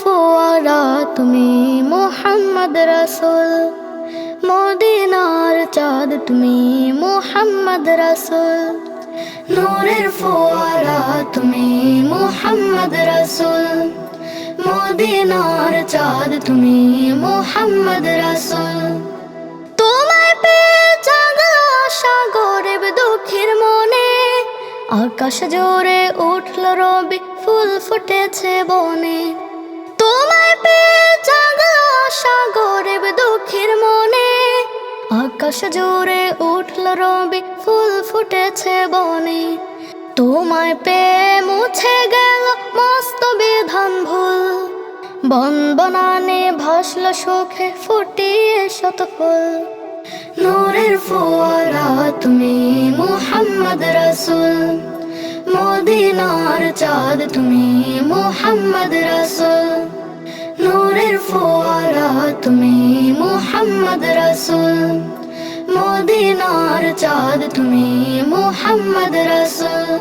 ফোয়ারা, তুমি মোহাম্মদ রসুল। মদিনার চাঁদ, তুমি মোহাম্মদ রসুল। নূরের ফোয়ারা, তুমি মোহাম্মদ রসুল। মদিনার চাঁদ, তুমি মোহাম্মদ রসুল। তোমায় পেয়ে জাগলো আশা গরিব দুঃখীর মনে, আকাশ জোরে উঠল রবি, ফুল ফুটেছে বনে। দুঃখীর মনে। আকাশ জোরে উঠল রবি, ফুল ফুটেছে বনে। তোমায় পেয়ে মুছে গেল মস্ত বিধান ভুল। বন বনানে ভাসল সুখে ফুটিয়ে শত ফুল। নূরের ফোয়ারা তুমি মোহাম্মদ রসুল। মদিনার চাঁদ তুমি মোহাম্মদ রসুল। তুমি মোহাম্মদ রসুল। মদিনার চাঁদ, তুমি মোহাম্মদ রসুল।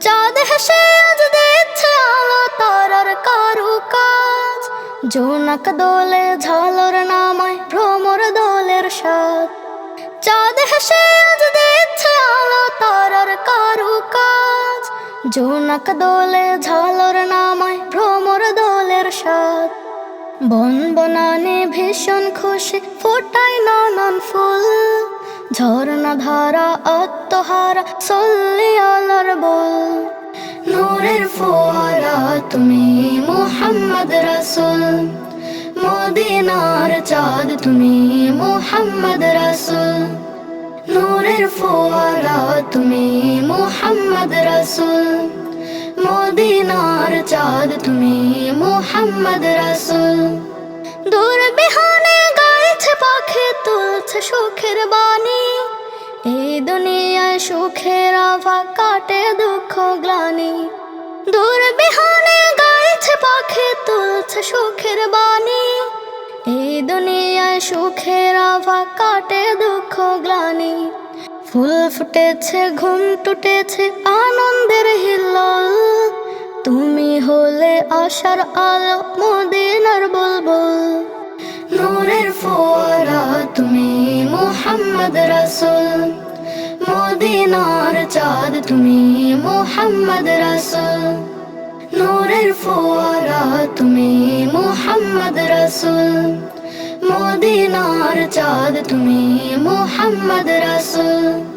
চাঁদ হেসে আজ দিচ্ছে আলো তারার কারু কাজ। জোনাক দোলে ঝালর নামায়, ভ্রমর দোলের সাথ চাঁদ হেসে আজ দিচ্ছে আলো তারার কারু কাজ। জোনাক দোলে ঝালর নামায়, ভ্রমর দোলের সাথ বন বনানে ভীষণ খুশি, ফোটায় নানান ফুল। ঝর্ণা ধারা আত্মহারা, সল্লি আলার বল। নূরের ফোয়ারা, তুমি মোহাম্মদ রসুল। মদিনার চাঁদ, তুমি মোহাম্মদ রসুল। নূরের ফোয়ারা, তুমি মোহাম্মদ রসুল। মদিনার চাঁদ, তুমি মোহাম্মদ রসুল। দূর বিহানে গাইছে পাখি তুলছে সুখের বাণী। এই দুনিয়ায় সুখের আভা কাটে দুঃখ গ্লানি। দূর বিহানে গাইছে পাখি তুলছে সুখের বাণী। এই দুনিয়ায় সুখের আভা কাটে দুঃখ গ্লানি। ফুল ফুটেছে, ঘুম টুটেছে আনন্দের হিল্লোল। তুমি হলে আশার আলো, মদিনার বুলবুল। নূরের ফোয়ারা, তুমি মোহাম্মদ রসুল। মদিনার চাঁদ, তুমি মোহাম্মদ রসুল। নূরের ফোয়ারা, তুমি মোহাম্মদ রসুল। মদিনার চাঁদ, তুমি মোহাম্মদ রসুল।